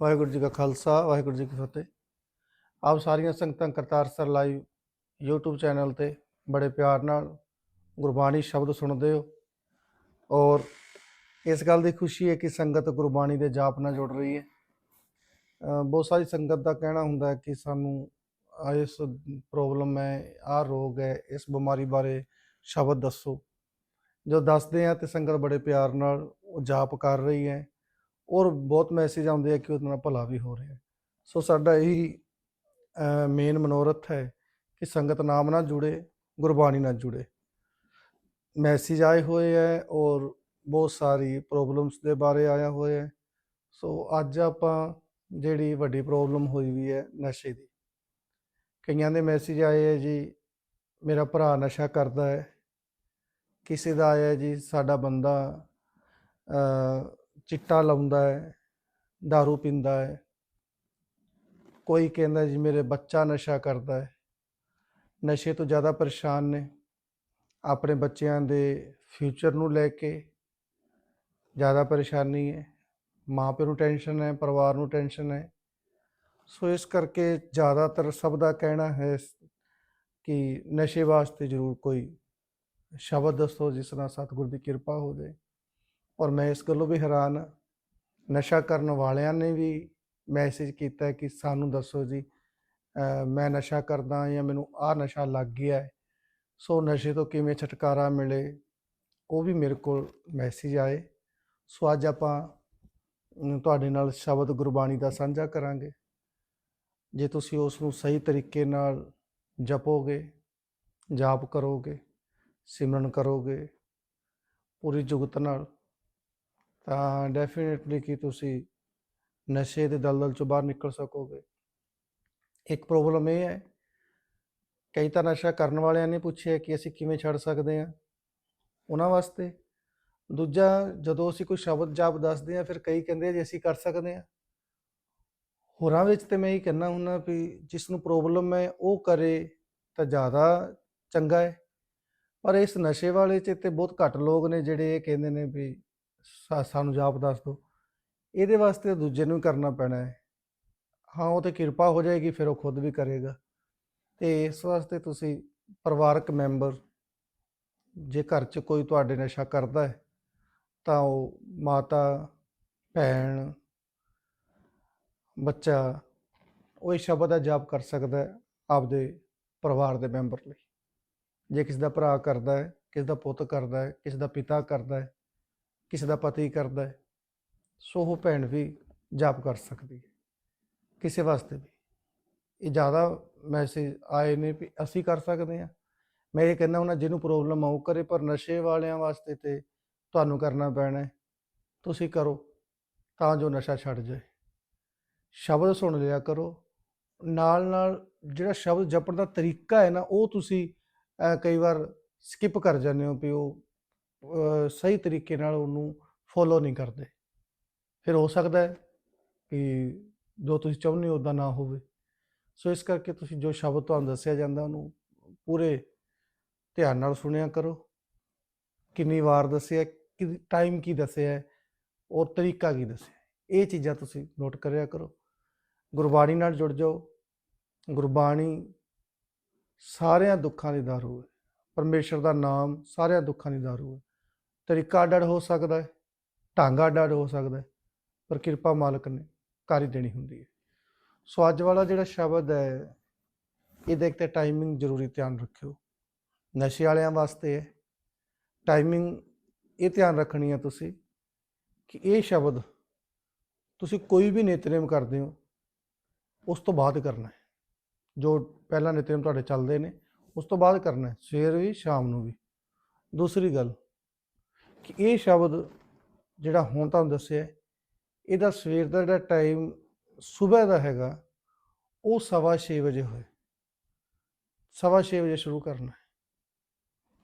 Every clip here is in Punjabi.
ਵਾਹਿਗੁਰੂ ਜੀ ਕਾ ਖਾਲਸਾ, ਵਾਹਿਗੁਰੂ ਜੀ ਕੀ ਫਤਿਹ। ਆਪ ਸਾਰੀਆਂ ਸੰਗਤਾਂ Kartar sir live YouTube channel ਤੇ ਬੜੇ ਪਿਆਰ ਨਾਲ ਗੁਰਬਾਣੀ ਸ਼ਬਦ ਸੁਣਦੇ ਹੋ। ਔਰ ਇਸ ਗੱਲ ਦੀ ਖੁਸ਼ੀ ਹੈ ਕਿ ਸੰਗਤ ਗੁਰਬਾਣੀ ਦੇ ਜਾਪ ਨਾਲ ਜੁੜ ਰਹੀ ਹੈ। ਬਹੁਤ ਸਾਰੀ ਸੰਗਤ ਦਾ ਕਹਿਣਾ ਹੁੰਦਾ ਹੈ ਕਿ ਸਾਨੂੰ ਇਸ ਪ੍ਰੋਬਲਮ ਹੈ, ਆਹ ਰੋਗ ਹੈ, ਇਸ ਬਿਮਾਰੀ ਬਾਰੇ ਸ਼ਬਦ ਦੱਸੋ। ਜੋ ਦੱਸਦੇ ਆ ਤੇ ਸੰਗਤ ਬੜੇ ਪਿਆਰ ਨਾਲ ਉਹ ਜਾਪ ਕਰ ਰਹੀ ਹੈ। ਔਰ ਬਹੁਤ ਮੈਸੇਜ ਆਉਂਦੇ ਆ ਕਿ ਉਹਦੇ ਨਾਲ ਭਲਾ ਵੀ ਹੋ ਰਿਹਾ ਸੋ ਸਾਡਾ ਇਹੀ ਮੇਨ ਮਨੋਰਥ ਹੈ ਕਿ ਸੰਗਤ ਨਾਮ ਨਾਲ ਜੁੜੇ, ਗੁਰਬਾਣੀ ਨਾਲ ਜੁੜੇ। ਮੈਸੇਜ ਆਏ ਹੋਏ ਹੈ ਔਰ ਬਹੁਤ ਸਾਰੀ ਪ੍ਰੋਬਲਮਸ ਦੇ ਬਾਰੇ ਆਇਆ ਹੋਇਆ ਹੈ। ਸੋ ਅੱਜ ਆਪਾਂ ਜਿਹੜੀ ਵੱਡੀ ਪ੍ਰੋਬਲਮ ਹੋਈ ਵੀ ਹੈ ਨਸ਼ੇ ਦੀ। ਕਈਆਂ ਦੇ ਮੈਸੇਜ ਆਏ ਹੈ ਜੀ, ਮੇਰਾ ਭਰਾ ਨਸ਼ਾ ਕਰਦਾ ਹੈ। ਕਿਸੇ ਦਾ ਆਇਆ ਜੀ, ਸਾਡਾ ਬੰਦਾ ਚਿੱਟਾ ਲਾਉਂਦਾ ਹੈ दारू ਪੀਂਦਾ ਹੈ। ਕੋਈ ਕਹਿੰਦਾ ਜੀ ਮੇਰੇ ਬੱਚਾ ਨਸ਼ਾ ਕਰਦਾ ਹੈ। ਨਸ਼ੇ ਤੋਂ ਜ਼ਿਆਦਾ ਪਰੇਸ਼ਾਨ ਨੇ। ਆਪਣੇ ਬੱਚਿਆਂ ਦੇ ਫਿਊਚਰ ਨੂੰ ਲੈ ਕੇ ਜ਼ਿਆਦਾ ਪਰੇਸ਼ਾਨੀ ਹੈ। ਮਾਂ ਪਿਓ ਨੂੰ ਟੈਨਸ਼ਨ ਹੈ, ਪਰਿਵਾਰ ਨੂੰ ਟੈਨਸ਼ਨ ਹੈ। ਸੋ ਇਸ ਕਰਕੇ ਜ਼ਿਆਦਾਤਰ ਸਭ ਦਾ ਕਹਿਣਾ ਹੈ ਕਿ ਨਸ਼ੇ ਵਾਸਤੇ ਜ਼ਰੂਰ ਕੋਈ ਸ਼ਬਦ ਦੱਸੋ ਜਿਸ ਨਾਲ ਸਤਿਗੁਰ ਦੀ ਕਿਰਪਾ ਹੋ ਜਾਏ। ਔਰ ਮੈਂ ਇਸ ਗੱਲੋਂ ਵੀ ਹੈਰਾਨ ਹਾਂ, ਨਸ਼ਾ ਕਰਨ ਵਾਲਿਆਂ ਨੇ ਵੀ ਮੈਸੇਜ ਕੀਤਾ ਕਿ ਸਾਨੂੰ ਦੱਸੋ ਜੀ ਮੈਂ ਨਸ਼ਾ ਕਰਦਾ ਜਾਂ ਮੈਨੂੰ ਆਹ ਨਸ਼ਾ ਲੱਗ ਗਿਆ ਸੋ ਨਸ਼ੇ ਤੋਂ ਕਿਵੇਂ ਛੁਟਕਾਰਾ ਮਿਲੇ ਉਹ ਵੀ ਮੇਰੇ ਕੋਲ ਮੈਸੇਜ ਆਏ। ਸੋ ਅੱਜ ਆਪਾਂ ਤੁਹਾਡੇ ਨਾਲ ਸ਼ਬਦ ਗੁਰਬਾਣੀ ਦਾ ਸਾਂਝਾ ਕਰਾਂਗੇ। ਜੇ ਤੁਸੀਂ ਉਸ ਨੂੰ ਸਹੀ ਤਰੀਕੇ ਨਾਲ ਜਪੋਗੇ ਜਾਪ ਕਰੋਗੇ ਸਿਮਰਨ ਕਰੋਗੇ ਪੂਰੀ ਜੁਗਤ ਨਾਲ ਤਾਂ ਡੈਫੀਨਿਟਲੀ ਕਿ ਤੁਸੀਂ ਨਸ਼ੇ ਦੇ ਦਲਦਲ ਚੋਂ ਬਾਹਰ ਨਿਕਲ ਸਕੋਗੇ। ਇੱਕ ਪ੍ਰੋਬਲਮ ਇਹ ਹੈ, ਕਈ ਤਾਂ ਨਸ਼ਾ ਕਰਨ ਵਾਲਿਆਂ ਨੇ ਪੁੱਛਿਆ ਕਿ ਅਸੀਂ ਕਿਵੇਂ ਛੱਡ ਸਕਦੇ ਹਾਂ ਉਹਨਾਂ ਵਾਸਤੇ। ਦੂਜਾ, ਜਦੋਂ ਅਸੀਂ ਕੋਈ ਸ਼ਬਦ ਜਾਪ ਦੱਸਦੇ ਹਾਂ, ਫਿਰ ਕਈ ਕਹਿੰਦੇ ਆ ਜੀ ਅਸੀਂ ਕਰ ਸਕਦੇ ਹਾਂ। ਹੋਰਾਂ ਵਿੱਚ ਤੇ ਮੈਂ ਇਹ ਕਹਿਣਾ ਹੁੰਦਾ ਵੀ ਜਿਸ ਨੂੰ ਪ੍ਰੋਬਲਮ ਹੈ, ਉਹ ਕਰੇ ਤਾਂ ਜ਼ਿਆਦਾ ਚੰਗਾ ਹੈ। ਪਰ ਇਸ ਨਸ਼ੇ ਵਾਲੇ 'ਚ ਤੇ ਬਹੁਤ ਘੱਟ ਲੋਕ ਨੇ ਜਿਹੜੇ ਇਹ ਕਹਿੰਦੇ ਨੇ ਵੀ ਸਾਨੂੰ ਜਾਪ ਦੱਸ ਦਿਓ ਇਹਦੇ ਵਾਸਤੇ ਦੂਜੇ ਨੂੰ ਹੀ ਕਰਨਾ ਪੈਣਾ ਹੈ। ਹਾਂ, ਉਹ ਤੇ ਕਿਰਪਾ ਹੋ ਜਾਏਗੀ, ਫਿਰ ਉਹ ਖੁਦ ਵੀ ਕਰੇਗਾ। ਤੇ ਇਸ ਵਾਸਤੇ ਤੁਸੀਂ ਪਰਿਵਾਰਕ ਮੈਂਬਰ, ਜੇ ਘਰ 'ਚ ਕੋਈ ਤੁਹਾਡੇ ਨਸ਼ਾ ਕਰਦਾ ਹੈ, ਤਾਂ ਉਹ ਮਾਤਾ, ਭੈਣ, ਬੱਚਾ, ਉਹ ਇਸ ਸ਼ਬਦ ਦਾ ਜਾਪ ਕਰ ਸਕਦਾ ਹੈ ਆਪਦੇ ਪਰਿਵਾਰ ਦੇ ਮੈਂਬਰ ਲਈ। ਜੇ ਕਿਸੇ ਦਾ ਭਰਾ ਕਰਦਾ ਹੈ, ਕਿਸੇ ਦਾ ਪੁੱਤ ਕਰਦਾ ਹੈ, ਕਿਸੇ ਦਾ ਪਿਤਾ ਕਰਦਾ ਹੈ ਕਿਸੇ ਦਾ ਪਤੀ ਕਰਦਾ ਹੈ, ਸੋ ਉਹ ਭੈਣ ਵੀ ਜਾਪ ਕਰ ਸਕਦੀ ਹੈ, ਕਿਸੇ ਵਾਸਤੇ ਵੀ। ਇਹ ਜ਼ਿਆਦਾ ਮੈਸੇਜ ਆਏ ਨੇ ਵੀ ਅਸੀਂ ਕਰ ਸਕਦੇ ਹਾਂ। ਮੈਂ ਇਹ ਕਹਿੰਦਾ ਉਹਨਾਂ ਜਿਹਨੂੰ ਪ੍ਰੋਬਲਮ ਆਉ ਕਰੇ, ਪਰ ਨਸ਼ੇ ਵਾਲਿਆਂ ਵਾਸਤੇ ਤੇ ਤੁਹਾਨੂੰ ਕਰਨਾ ਪੈਣਾ ਤੁਸੀਂ ਕਰੋ, ਤਾਂ ਜੋ ਨਸ਼ਾ ਛੱਡ ਜਾਏ। ਸ਼ਬਦ ਸੁਣ ਲਿਆ ਕਰੋ। ਨਾਲ ਨਾਲ ਜਿਹੜਾ ਸ਼ਬਦ ਜਪਣ ਦਾ ਤਰੀਕਾ ਹੈ ਨਾ, ਉਹ ਤੁਸੀਂ ਕਈ ਵਾਰ ਸਕਿਪ ਕਰ ਜਾਂਦੇ ਹੋ ਵੀ ਉਹ ਸਹੀ ਤਰੀਕੇ ਨਾਲ ਉਹਨੂੰ ਫੋਲੋ ਨਹੀਂ ਕਰਦੇ। ਫਿਰ ਹੋ ਸਕਦਾ ਹੈ ਕਿ ਜੋ ਤੁਸੀਂ ਚਾਹੁੰਦੇ ਹੋ ਉਦਾਂ ਨਾ ਹੋਵੇ। ਸੋ ਇਸ ਕਰਕੇ ਤੁਸੀਂ ਜੋ ਸ਼ਬਦ ਤੁਹਾਨੂੰ ਦੱਸਿਆ ਜਾਂਦਾ ਉਹਨੂੰ ਪੂਰੇ ਧਿਆਨ ਨਾਲ ਸੁਣਿਆ ਕਰੋ। ਕਿੰਨੀ ਵਾਰ ਦੱਸਿਆ, ਕਿ ਟਾਈਮ ਕੀ ਦੱਸਿਆ ਹੈ ਔਰ ਤਰੀਕਾ ਕੀ ਦੱਸਿਆ ਇਹ ਚੀਜ਼ਾਂ ਤੁਸੀਂ ਨੋਟ ਕਰਿਆ ਕਰੋ। ਗੁਰਬਾਣੀ ਨਾਲ ਜੁੜ ਜਾਓ। ਗੁਰਬਾਣੀ ਸਾਰਿਆਂ ਦੁੱਖਾਂ ਦੀ ਦਾਰੂ ਹੈ। ਪਰਮੇਸ਼ਰ ਦਾ ਨਾਮ ਸਾਰਿਆਂ ਦੁੱਖਾਂ ਦੀ ਦਾਰੂ ਹੈ। ਤਰੀਕਾ ਅੱਡ ਹੋ ਸਕਦਾ ਹੈ, ਢੰਗਾ ਅੱਡ ਹੋ ਸਕਦਾ ਹੈ, ਪਰ ਕਿਰਪਾ ਮਾਲਕ ਨੇ ਕਰ ਹੀ ਦੇਣੀ ਹੁੰਦੀ ਹੈ। ਸੋ ਅੱਜ ਵਾਲਾ ਜਿਹੜਾ ਸ਼ਬਦ ਹੈ, ਇਹਦੇ ਇੱਕ ਤੇ ਟਾਈਮਿੰਗ ਜ਼ਰੂਰੀ ਧਿਆਨ ਰੱਖਿਓ। ਨਸ਼ੇ ਵਾਲਿਆਂ ਵਾਸਤੇ ਹੈ। ਟਾਈਮਿੰਗ ਇਹ ਧਿਆਨ ਰੱਖਣੀ ਹੈ ਤੁਸੀਂ ਕਿ ਇਹ ਸ਼ਬਦ ਤੁਸੀਂ ਕੋਈ ਵੀ ਨਿਤਨੇਮ ਕਰਦੇ ਹੋ, ਉਸ ਤੋਂ ਬਾਅਦ ਕਰਨਾ ਹੈ। ਜੋ ਪਹਿਲਾਂ ਨਿਤਨੇਮ ਤੁਹਾਡੇ ਚੱਲਦੇ ਨੇ, ਉਸ ਤੋਂ ਬਾਅਦ ਕਰਨਾ ਹੈ, ਸਵੇਰ ਵੀ, ਸ਼ਾਮ ਨੂੰ ਵੀ। ਦੂਸਰੀ ਗੱਲ ਕਿ ਇਹ ਸ਼ਬਦ ਜਿਹੜਾ ਹੁਣ ਤੁਹਾਨੂੰ ਦੱਸਿਆ, ਇਹਦਾ ਸਵੇਰ ਦਾ ਜਿਹੜਾ ਟਾਈਮ ਸਵੇਰ ਦਾ ਹੈਗਾ, ਉਹ ਸਵਾ ਛੇ ਵਜੇ ਹੋਏ। ਸਵਾ ਛੇ ਵਜੇ ਸ਼ੁਰੂ ਕਰਨਾ ਹੈ।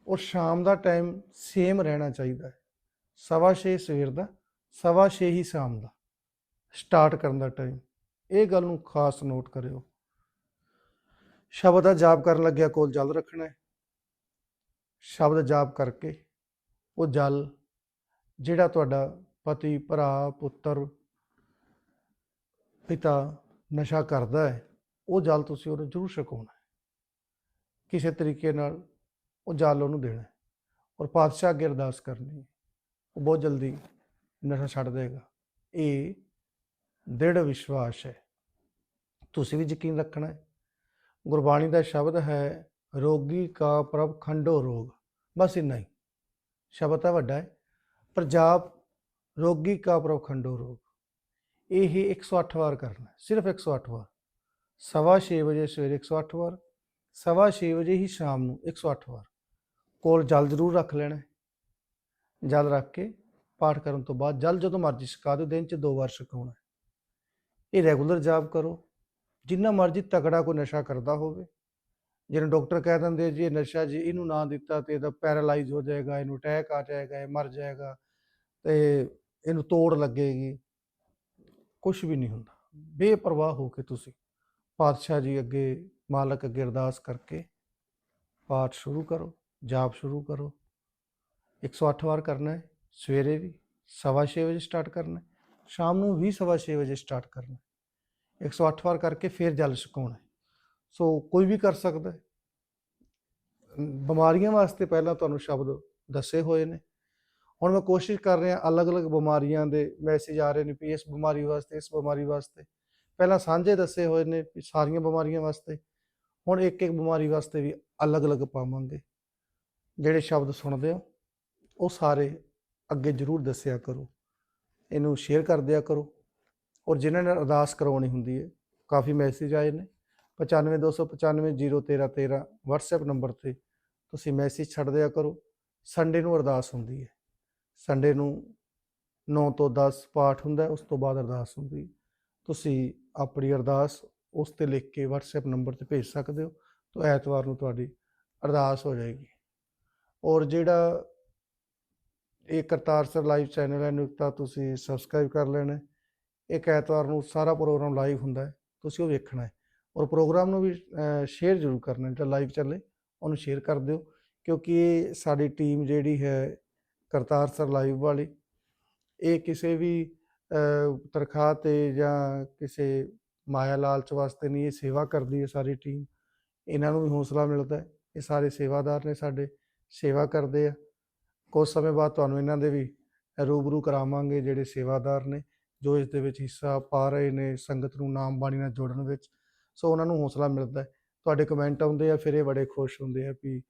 ਔਰ ਸ਼ਾਮ ਦਾ ਟਾਈਮ ਸੇਮ ਰਹਿਣਾ ਚਾਹੀਦਾ ਹੈ। ਸਵਾ ਛੇ ਸਵੇਰ ਦਾ, ਸਵਾ ਛੇ ਹੀ ਸ਼ਾਮ ਦਾ ਸਟਾਰਟ ਕਰਨ ਦਾ ਟਾਈਮ ਇਹ ਗੱਲ ਨੂੰ ਖਾਸ ਨੋਟ ਕਰਿਓ। ਸ਼ਬਦ ਦਾ ਜਾਪ ਕਰਨ ਲੱਗਿਆ ਕੋਲ ਜਲ ਰੱਖਣਾ ਹੈ। ਸ਼ਬਦ ਜਾਪ ਕਰਕੇ ਉਹ ਜਲ ਜਿਹੜਾ ਤੁਹਾਡਾ ਪਤੀ, ਭਰਾ, ਪੁੱਤਰ, ਪਿਤਾ ਨਸ਼ਾ ਕਰਦਾ ਹੈ, ਉਹ ਜਲ ਤੁਸੀਂ ਉਹਨੂੰ ਜ਼ਰੂਰ ਛਕਾਉਣਾ ਹੈ। ਕਿਸੇ ਤਰੀਕੇ ਨਾਲ ਉਹ ਜਲ ਉਹਨੂੰ ਦੇਣਾ ਹੈ ਔਰ ਪਾਤਸ਼ਾਹ ਅੱਗੇ ਅਰਦਾਸ ਕਰਨੀ ਹੈ, ਉਹ ਬਹੁਤ ਜਲਦੀ ਨਸ਼ਾ ਛੱਡ ਦੇਗਾ। ਇਹ ਦ੍ਰਿੜ ਵਿਸ਼ਵਾਸ ਹੈ। ਤੁਸੀਂ ਵੀ ਯਕੀਨ ਰੱਖਣਾ ਹੈ, ਗੁਰਬਾਣੀ ਦਾ ਸ਼ਬਦ ਹੈ, ਰੋਗੀ ਕਾ ਪ੍ਰਭ ਖੰਡੋ ਰੋਗ। ਬਸ ਇੰਨਾ ਹੀ। ਸ਼ਬਦ ਤਾਂ ਵੱਡਾ ਹੈ। ਪਰ ਰੋਗੀ ਕਾ ਪ੍ਰਭ ਖੰਡੋ ਰੋਗ। ਇਹ 108 ਵਾਰ ਕਰਨਾ ਹੈ, ਸਿਰਫ 108 ਵਾਰ। ਸਵਾ ਛੇ ਵਜੇ ਸਵੇਰੇ 108 ਵਾਰ ਸਵਾ ਛੇ ਵਜੇ ਹੀ ਸ਼ਾਮ ਨੂੰ 108 ਵਾਰ। ਕੋਲ ਜਲ ਜ਼ਰੂਰ ਰੱਖ ਲੈਣਾ ਜਲ ਰੱਖ ਕੇ ਪਾਠ ਕਰਨ ਤੋਂ ਬਾਅਦ ਜਲ ਜਦੋਂ ਮਰਜ਼ੀ ਛਕਾ ਦਿਓ ਦਿਨ ਚ ਦੋ ਵਾਰ ਛਕਾਉਣਾ ਇਹ ਰੈਗੂਲਰ ਜਾਪ ਕਰੋ। ਜਿੰਨਾ ਮਰਜ਼ੀ ਤਕੜਾ ਕੋਈ ਨਸ਼ਾ ਕਰਦਾ ਹੋਵੇ। ਜਿਹਨੂੰ ਡਾਕਟਰ ਕਹਿ ਦਿੰਦੇ ਜੀ ਇਹ ਨਸ਼ਾ ਜੀ ਇਹਨੂੰ ਨਾ ਦਿੱਤਾ ਤੇ ਇਹਦਾ ਪੈਰਾਲਾਈਜ਼ ਹੋ ਜਾਏਗਾ ਇਹਨੂੰ ਅਟੈਕ ਆ ਜਾਏਗਾ ਇਹ ਮਰ ਜਾਏਗਾ। ਤੇ ਇਹਨੂੰ ਤੋੜ ਲੱਗੇਗੀ। ਕੁਝ ਵੀ ਨਹੀਂ ਹੁੰਦਾ। ਬੇਪਰਵਾਹ ਹੋ ਕੇ ਤੁਸੀਂ ਪਾਤਸ਼ਾਹ ਜੀ ਅੱਗੇ, ਮਾਲਕ ਅੱਗੇ ਅਰਦਾਸ ਕਰਕੇ ਪਾਠ ਸ਼ੁਰੂ ਕਰੋ, ਜਾਪ ਸ਼ੁਰੂ ਕਰੋ। 108 ਵਾਰ ਕਰਨਾ ਹੈ, ਸਵੇਰੇ ਵੀ ਸਵਾ ਛੇ ਵਜੇ ਸਟਾਰਟ ਕਰਨਾ ਹੈ, ਸ਼ਾਮ ਨੂੰ ਵੀ ਸਵਾ ਛੇ ਵਜੇ ਸਟਾਰਟ ਕਰਨਾ ਹੈ। 108 ਵਾਰ ਕਰਕੇ ਫਿਰ ਜਲ ਛਕਾਉਣਾ ਸੋ ਕੋਈ ਵੀ ਕਰ ਸਕਦਾ ਹੈ। ਬਿਮਾਰੀਆਂ ਵਾਸਤੇ ਪਹਿਲਾਂ ਤੁਹਾਨੂੰ ਸ਼ਬਦ ਦੱਸੇ ਹੋਏ ਨੇ। ਹੁਣ ਮੈਂ ਕੋਸ਼ਿਸ਼ ਕਰ ਰਿਹਾ ਅਲੱਗ-ਅਲੱਗ ਬਿਮਾਰੀਆਂ ਦੇ ਮੈਸੇਜ ਆ ਰਹੇ ਨੇ ਵੀ ਇਸ ਬਿਮਾਰੀ ਵਾਸਤੇ, ਇਸ ਬਿਮਾਰੀ ਵਾਸਤੇ। ਪਹਿਲਾਂ ਸਾਂਝੇ ਦੱਸੇ ਹੋਏ ਨੇ ਵੀ ਸਾਰੀਆਂ ਬਿਮਾਰੀਆਂ ਵਾਸਤੇ। ਹੁਣ ਇੱਕ ਇੱਕ ਬਿਮਾਰੀ ਵਾਸਤੇ ਵੀ ਅਲੱਗ-ਅਲੱਗ ਪਾਵਾਂਗੇ। ਜਿਹੜੇ ਸ਼ਬਦ ਸੁਣਦੇ ਹੋ, ਉਹ ਸਾਰੇ ਅੱਗੇ ਜ਼ਰੂਰ ਦੱਸਿਆ ਕਰੋ। ਇਹਨੂੰ ਸ਼ੇਅਰ ਕਰ ਦਿਆ ਕਰੋ। ਔਰ ਜਿਨ੍ਹਾਂ ਨੇ ਅਰਦਾਸ ਕਰਵਾਉਣੀ ਹੁੰਦੀ ਹੈ, ਕਾਫੀ ਮੈਸੇਜ ਆਏ ਨੇ। 9529501313 WhatsApp ਨੰਬਰ ਤੇ ਤੁਸੀਂ ਮੈਸੇਜ ਛੱਡ ਦਿਆ ਕਰੋ। ਸੰਡੇ ਨੂੰ ਅਰਦਾਸ ਹੁੰਦੀ ਹੈ। ਸੰਡੇ ਨੂੰ 9 ਤੋਂ 10 ਪਾਠ ਹੁੰਦਾ ਉਸ ਤੋਂ ਬਾਅਦ ਅਰਦਾਸ ਹੁੰਦੀ ਤੁਸੀਂ ਆਪਣੀ ਅਰਦਾਸ ਉਸ ਤੇ ਲਿਖ ਕੇ WhatsApp ਨੰਬਰ ਤੇ ਭੇਜ ਸਕਦੇ ਹੋ, ਤਾਂ ਐਤਵਾਰ ਨੂੰ ਤੁਹਾਡੀ ਅਰਦਾਸ ਹੋ ਜਾਏਗੀ। ਔਰ ਜਿਹੜਾ ਇਹ ਕਰਤਾਰ ਸਰ ਲਾਈਵ ਚੈਨਲ ਹੈ, ਨਿਯੁਕਤਾ ਤੁਸੀਂ ਸਬਸਕ੍ਰਾਈਬ ਕਰ ਲੈਣਾ ਇੱਕ ਐਤਵਾਰ ਨੂੰ ਸਾਰਾ ਪ੍ਰੋਗਰਾਮ ਲਾਈਵ ਹੁੰਦਾ ਹੈ, ਤੁਸੀਂ ਉਹ ਵੇਖਣਾ ਹੈ। ਔਰ ਪ੍ਰੋਗਰਾਮ ਨੂੰ ਵੀ ਸ਼ੇਅਰ ਜ਼ਰੂਰ ਕਰਨਾ ਜਿਹੜਾ ਲਾਈਵ ਚੱਲੇ, ਉਹਨੂੰ ਸ਼ੇਅਰ ਕਰ ਦਿਓ, ਕਿਉਂਕਿ ਇਹ ਸਾਡੀ ਟੀਮ ਜਿਹੜੀ ਹੈ ਕਰਤਾਰ ਸਰ ਲਾਈਵ ਵਾਲੀ। ਇਹ ਕਿਸੇ ਵੀ ਅਹ, ਤਨਖਾਹ ਤੇ ਜਾਂ ਕਿਸੇ ਮਾਇਆ ਲਾਲਚ ਵਾਸਤੇ ਨਹੀਂ ਇਹ ਸੇਵਾ ਕਰਦੀ ਹੈ ਸਾਰੀ ਟੀਮ ਇਹਨਾਂ ਨੂੰ ਵੀ ਹੌਸਲਾ ਮਿਲਦਾ ਹੈ। ਇਹ ਸਾਰੇ ਸੇਵਾਦਾਰ ਨੇ ਸਾਡੇ ਸੇਵਾ ਕਰਦੇ ਆ। ਕੁਝ ਸਮੇਂ ਬਾਅਦ ਤੁਹਾਨੂੰ ਇਹਨਾਂ ਦੇ ਵੀ ਰੂਬਰੂ ਕਰਾਵਾਂਗੇ ਜਿਹੜੇ ਸੇਵਾਦਾਰ ਨੇ ਜੋ ਇਸ ਦੇ ਵਿੱਚ ਹਿੱਸਾ ਪਾ ਰਹੇ ਨੇ ਸੰਗਤ ਨੂੰ ਨਾਮ ਬਾਣੀ ਨਾਲ ਜੋੜਨ ਵਿੱਚ। ਸੋ ਉਹਨਾਂ ਨੂੰ ਹੌਸਲਾ ਮਿਲਦਾ ਹੈ। ਤੁਹਾਡੇ ਕਮੈਂਟ ਆਉਂਦੇ ਆ ਫਿਰ ਇਹ ਬੜੇ ਖੁਸ਼ ਹੁੰਦੇ ਆ ਵੀ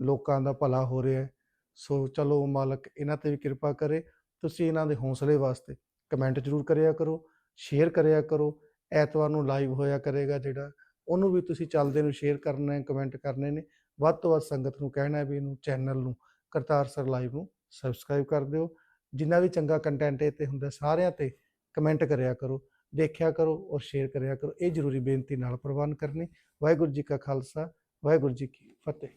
ਲੋਕਾਂ ਦਾ ਭਲਾ ਹੋ ਰਿਹਾ ਹੈ। ਸੋ ਚਲੋ ਮਾਲਕ ਇਹਨਾਂ ਤੇ ਵੀ ਕਿਰਪਾ ਕਰੇ। ਤੁਸੀਂ ਇਹਨਾਂ ਦੇ ਹੌਸਲੇ ਵਾਸਤੇ ਕਮੈਂਟ ਜ਼ਰੂਰ ਕਰਿਆ ਕਰੋ, ਸ਼ੇਅਰ ਕਰਿਆ ਕਰੋ। ਐਤਵਾਰ ਨੂੰ ਲਾਈਵ ਹੋਇਆ ਕਰੇਗਾ ਜਿਹੜਾ, ਉਹਨੂੰ ਵੀ ਤੁਸੀਂ ਚੱਲਦੇ ਨੂੰ ਸ਼ੇਅਰ ਕਰਨਾ ਹੈ ਕਮੈਂਟ ਕਰਨੇ ਨੇ। ਵੱਧ ਤੋਂ ਵੱਧ ਸੰਗਤ ਨੂੰ ਕਹਿਣਾ ਹੈ ਵੀ ਇਹਨੂੰ ਚੈਨਲ ਨੂੰ, ਕਰਤਾਰ ਸਰ ਲਾਈਵ ਨੂੰ ਸਬਸਕ੍ਰਾਈਬ ਕਰ ਦਿਓ। ਜਿੰਨਾ ਵੀ ਚੰਗਾ ਕੰਟੈਂਟ ਇਹ ਤੇ ਹੁੰਦਾ, ਸਾਰਿਆਂ ਤੇ ਕਮੈਂਟ ਕਰਿਆ ਕਰੋ, ਦੇਖਿਆ ਕਰੋ ਔਰ ਸ਼ੇਅਰ ਕਰਿਆ ਕਰੋ। ਇਹ ਜ਼ਰੂਰੀ ਬੇਨਤੀ ਨਾਲ ਪ੍ਰਵਾਨ ਕਰਨੀ। ਵਾਹਿਗੁਰੂ ਜੀ ਕਾ ਖਾਲਸਾ, ਵਾਹਿਗੁਰੂ ਜੀ ਕੀ ਫਤਿਹ।